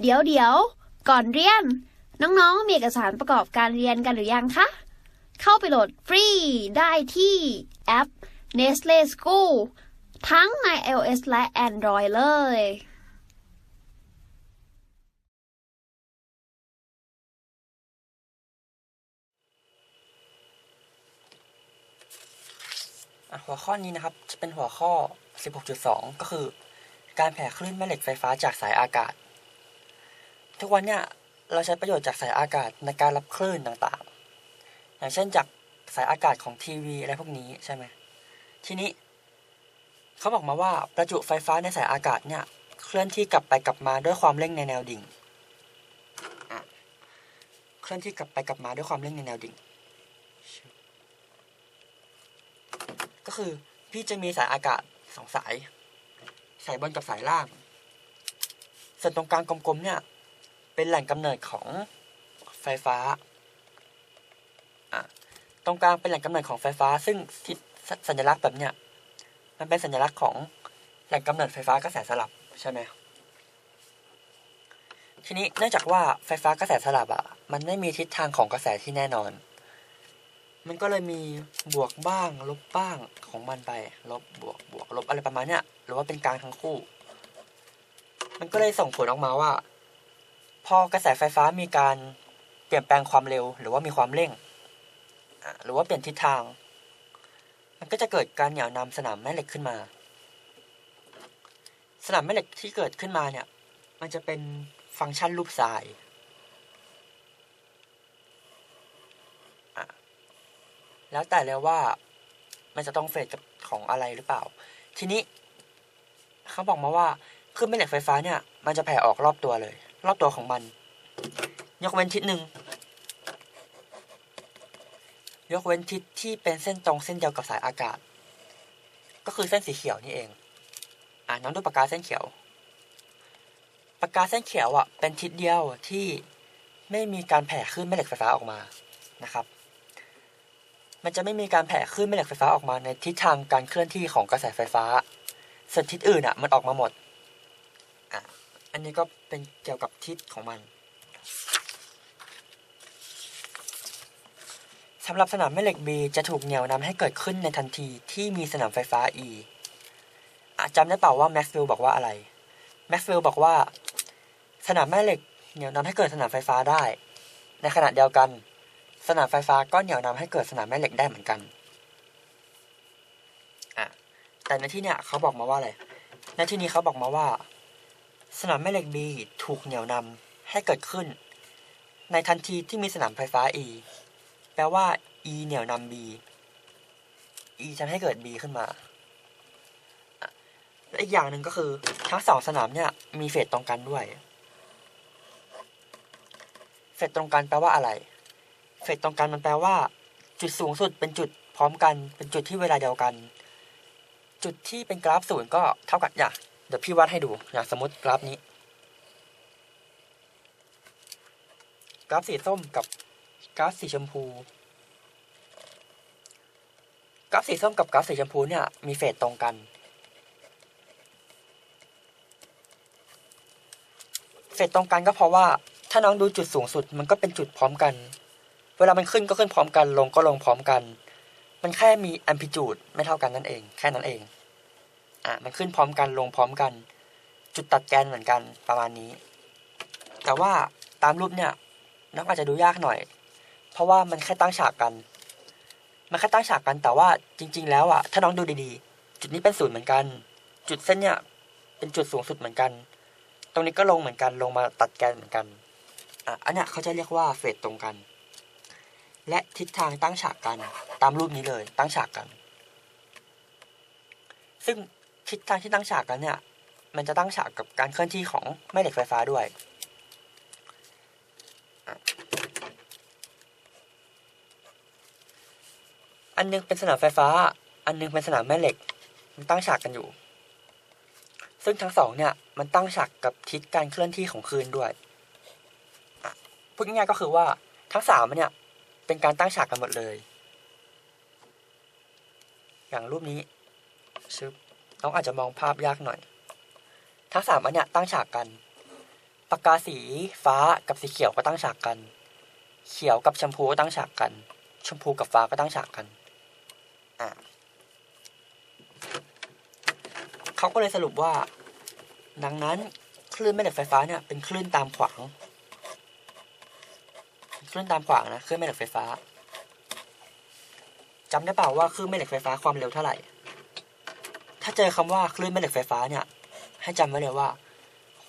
เดี๋ยวเดี๋ยวก่อนเรียน น้องๆ มีเอกสารประกอบการเรียนกันหรือยังคะ เข้าไปโหลดฟรีได้ที่แอป Nestle School ทั้งใน iOS และ Android เลยหัวข้อนี้นะครับ จะเป็นหัวข้อ 16.2 ก็คือ การแผ่คลื่นแม่เหล็กไฟฟ้าจากสายอากาศ ทุกวันเนี่ยเราใช้ประโยชน์จากสายอากาศในการรับคลื่นต่างๆ อย่างเช่นจากสายอากาศของทีวีอะไรพวกนี้ใช่ไหมทีนี้เขาบอกมาว่าประจุไฟฟ้าในสายอากาศเนี่ยเคลื่อนที่กลับไปกลับมาด้วยความเร่งในแนวดิ่งเคลื่อนที่กลับไปกลับมาด้วยความเร่งในแนวดิ่ง ก็คือพี่จะมีสายอากาศสองสาย สายบนกับสายล่าง ส่วนตรงกลางกลมๆเนี่ย เป็นแหล่งกำเนิดของไฟฟ้า ตรงกลางเป็นแหล่งกำเนิดของไฟฟ้า ซึ่งทิศสัญลักษณ์แบบเนี้ยมันเป็นสัญลักษณ์ของแหล่งกำเนิดไฟฟ้ากระแสสลับใช่ไหมทีนี้เนื่องจากว่าไฟฟ้ากระแสสลับอะ มันไม่มีทิศทางของกระแสที่แน่นอน มันก็เลยมีบวกบ้างลบบ้างของมันไป ลบบวกบวกลบอะไรประมาณเนี้ยหรือว่าเป็นกลางทั้งคู่ มันก็เลยส่งผลออกมาว่า พอกระแสไฟฟ้ามีการเปลี่ยนแปลงความเร็ว หรือว่ามีความเร่ง หรือว่าเปลี่ยนทิศทาง มันก็จะเกิดการเหนี่ยวนำสนามแม่เหล็กขึ้นมา สนามแม่เหล็กที่เกิดขึ้นมาเนี่ย มันจะเป็นฟังก์ชันรูปทรายแล้วแต่แล้วว่ามันจะต้องเฟสกับของอะไรหรือเปล่า ทีนี้เขาบอกมาว่าคลื่นแม่เหล็กไฟฟ้าเนี่ย มันจะแผ่ออกรอบตัวเลย รอบตัวของมัน ยกเว้นทิศหนึ่งยกเว้นทิศที่เป็นเส้นตรงเส้นเดียวกับสายอากาศ ก็คือเส้นสีเขียวนี่เอง อ่าน้องดูปากกาเส้นเขียว ปากกาเส้นเขียวอะเป็นทิศเดียวที่ไม่มีการแผ่คลื่นแม่เหล็กไฟฟ้าออกมานะครับ มันจะไม่มีการแผ่คลื่นแม่เหล็กไฟฟ้าออกมาในทิศทางการเคลื่อนที่ของกระแสไฟฟ้าส่วนทิศอื่นอะมันออกมาหมดอะ อันนี้ก็เป็นเกี่ยวกับทิศของมันสำหรับสนามแม่เหล็ก B จะถูกเหนี่ยวนำให้เกิดขึ้นในทันทีที่มีสนามไฟฟ้า E อะจำได้เปล่าว่าแม็กซ์เวลล์บอกว่าอะไร แม็กซ์เวลล์บอกว่า สนามแม่เหล็กเหนี่ยวนำให้เกิดสนามไฟฟ้าได้ ในขณะเดียวกัน สนามไฟฟ้าก็เหนี่ยวนำให้เกิดสนามแม่เหล็กได้เหมือนกันอะแต่ในที่เนี้ยเขาบอกมาว่าอะไรในที่นี้เขาบอกมาว่า สนามแม่เหล็ก B ถูกเหนี่ยวนำให้เกิดขึ้น ในทันทีที่มีสนามไฟฟ้า E แปลว่า E เหนี่ยวนำ B E จะให้เกิด B ขึ้นมาและอีกอย่างหนึ่งก็คือทั้งสองสนามเนี่ยมีเฟสตรงกันด้วย เฟสตรงกันแปลว่าอะไร เฟสตรงกันมันแปลว่า จุดสูงสุดเป็นจุดพร้อมกัน เป็นจุดที่เวลาเดียวกัน จุดที่เป็นกราฟศูนย์ก็เท่ากับอย่าง เดี๋ยวพี่วัดให้ดูอย่างสมมติกราฟนี้ กราฟสีส้มกับกราฟสีชมพู กราฟสีส้มกับกราฟสีชมพูเนี่ยมีเฟสตรงกัน เฟสตรงกันก็เพราะว่าถ้าน้องดูจุดสูงสุดมันก็เป็นจุดพร้อมกัน เวลามันขึ้นก็ขึ้นพร้อมกัน ลงก็ลงพร้อมกัน มันแค่มีแอมพลิจูดไม่เท่ากันนั่นเอง แค่นั้นเอง อะมันขึ้นพร้อมกันลงพร้อมกัน จุดตัดแกนเหมือนกันประมาณนี้ แต่ว่าตามรูปเนี่ยน้องอาจจะดูยากหน่อย เพราะว่ามันแค่ตั้งฉากกัน มันแค่ตั้งฉากกันแต่ว่าจริง ๆ แล้วอะถ้าน้องดูดีๆ จุดนี้เป็นศูนย์เหมือนกัน จุดเส้นเนี่ยเป็นจุดสูงสุดเหมือนกัน ตรงนี้ก็ลงเหมือนกันลงมาตัดแกนเหมือนกันอะอันเนี้ยเขาจะเรียกว่าเฟสตรงกัน และทิศทางตั้งฉากกัน ตามรูปนี้เลยตั้งฉากกัน ซึ่ง ทิศทางที่ตั้งฉากกันเนี่ย มันจะตั้งฉากกับการเคลื่อนที่ของแม่เหล็กไฟฟ้าด้วย อันหนึงเป็นสนามไฟฟ้า อันหนึงเป็นสนามแม่เหล็ก มันตั้งฉากกันอยู่ ซึ่งทั้งสองเนี่ย มันตั้งฉากกับทิศการเคลื่อนที่ของคลื่นด้วยพูดง่ายๆก็คือว่าทั้งสามอันเนี่ย เป็นการตั้งฉากกันหมดเลย อย่างรูปนี้ชึบ น้องอาจจะมองภาพยากหน่อย ทั้งสามอันเนี่ยตั้งฉากกันปากกาสีฟ้ากับสีเขียวก็ตั้งฉากกัน เขียวกับชมพูก็ตั้งฉากกัน ชมพูกับฟ้าก็ตั้งฉากกันอะเขาก็เลยสรุปว่า ดังนั้นคลื่นแม่เหล็กไฟฟ้าเนี่ยเป็นคลื่นตามขวางคลื่นตามขวางนะคลื่นแม่เหล็กไฟฟ้าจำได้เปล่าว่าคลื่นแม่เหล็กไฟฟ้าความเร็วเท่าไหร่ ถ้าเจอคำว่าคลื่นแม่เหล็กไฟฟ้าเนี่ย ให้จำไว้เลยว่า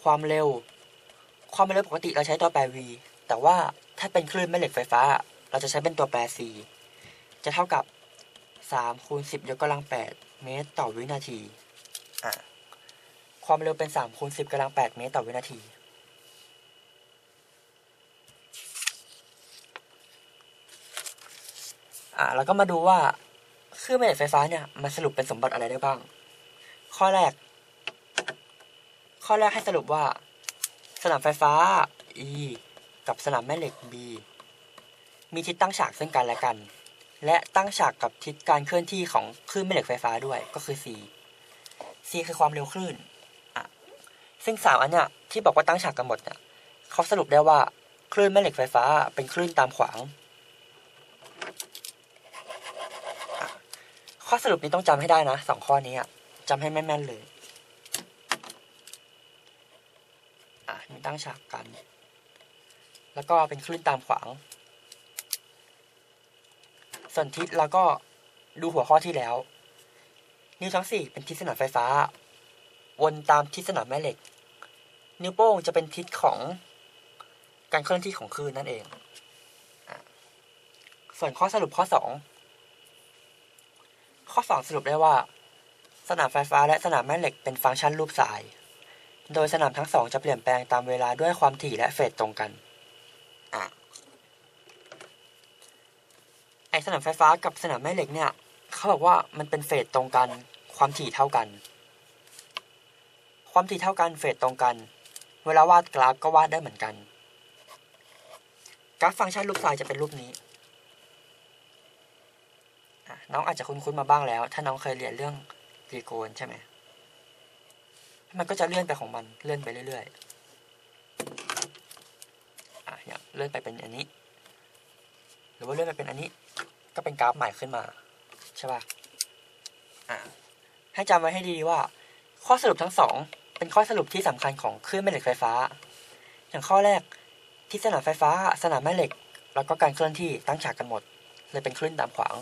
ความเร็ว ความเร็วปกติเราใช้ตัวแปร v แต่ว่าถ้าเป็นคลื่นแม่เหล็กไฟฟ้า เราจะใช้เป็นตัวแปร c จะเท่ากับ3คูณ10ยกกำลัง8เมตรต่อวินาทีอะความเร็วเป็น3คูณ10กำลัง8เมตรต่อวินาทีอะแล้วก็มาดูว่าเครื่องแม่เหล็กไฟฟ้าเนี่ยมันสรุปเป็นสมบัติอะไรได้บ้าง ข้อแรก ข้อแรกให้สรุปว่า สนามไฟฟ้า E กับสนามแม่เหล็ก B มีทิศตั้งฉากซึ่งกันและกัน และตั้งฉากกับทิศการเคลื่อนที่ของคลื่นแม่เหล็กไฟฟ้าด้วยก็คือ C C คือความเร็วคลื่นอะซึ่งสามอันเนี้ยที่บอกว่าตั้งฉากกันหมดเนี่ยเขาสรุปได้ว่าคลื่นแม่เหล็กไฟฟ้าเป็นคลื่นตามขวาง ข้อสรุปนี้ต้องจำให้ได้นะสองข้อนี้อะ จำให้แม่นๆเลย อะมีตั้งฉากกัน แล้วก็เป็นคลื่นตามขวาง ส่วนทิศเราก็ดูหัวข้อที่แล้ว นิ้วทั้งสี่เป็นทิศสนามไฟฟ้า วนตามทิศสนามแม่เหล็ก นิ้วโป้งจะเป็นทิศของการเคลื่อนที่ของคลื่นนั่นเองอส่วนข้อสรุปข้อสองข้อสองสรุปได้ว่า สนามไฟฟ้าและสนามแม่เหล็กเป็นฟังก์ชันรูปสาย โดยสนามทั้งสองจะเปลี่ยนแปลงตามเวลาด้วยความถี่และเฟสตรงกันอะไอสนามไฟฟ้ากับสนามแม่เหล็กเนี่ย เขาบอกว่ามันเป็นเฟสตรงกัน ความถี่เท่ากัน ความถี่เท่ากันเฟสตรงกัน เวลาวาดกราฟก็วาดได้เหมือนกัน กราฟฟังก์ชันรูปสายจะเป็นรูปนี้น้องอาจจะคุ้นๆมาบ้างแล้ว ถ้าน้องเคยเรียนเรื่อง ตรีโกณใช่ไหมมันก็จะเลื่อนไปของมันเลื่อนไปเรื่อยๆอะอย่างเลื่อนไปเป็นอันนี้ หรือว่าเลื่อนไปเป็นอันนี้ ก็เป็นกราฟใหม่ขึ้นมาใช่ป่ะอะให้จำไว้ให้ดีว่า ข้อสรุปทั้งสองเป็นข้อสรุปที่สำคัญของคลื่นแม่เหล็กไฟฟ้า อย่างข้อแรกที่สนามไฟฟ้า สนามแม่เหล็ก แล้วก็การเคลื่อนที่ตั้งฉากกันหมด เลยเป็นคลื่นตามขวาง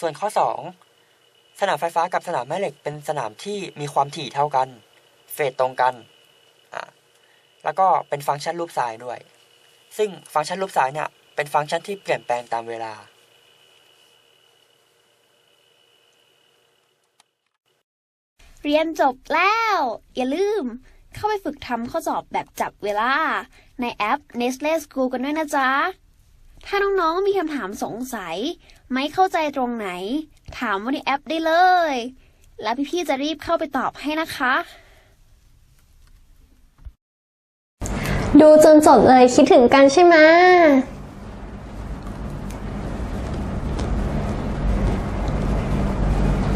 ส่วนข้อ 2 สนามไฟฟ้ากับสนามแม่เหล็กเป็นสนามที่มีความถี่เท่ากัน เฟสตรงกันอะแล้วก็เป็นฟังก์ชันรูปสายด้วย ซึ่งฟังก์ชันรูปสายเนี่ยเป็นฟังก์ชันที่เปลี่ยนแปลงตามเวลา เรียนจบแล้ว อย่าลืมเข้าไปฝึกทำข้อสอบแบบจับเวลา ในแอป Nestle School กันด้วยนะจ๊ะ ถ้าน้องๆมีคำถามสงสัย ไม่เข้าใจตรงไหน ถามว่าในแอปได้เลย แล้วพี่ๆจะรีบเข้าไปตอบให้นะคะ ดูจนจบเลยคิดถึงกันใช่ไหม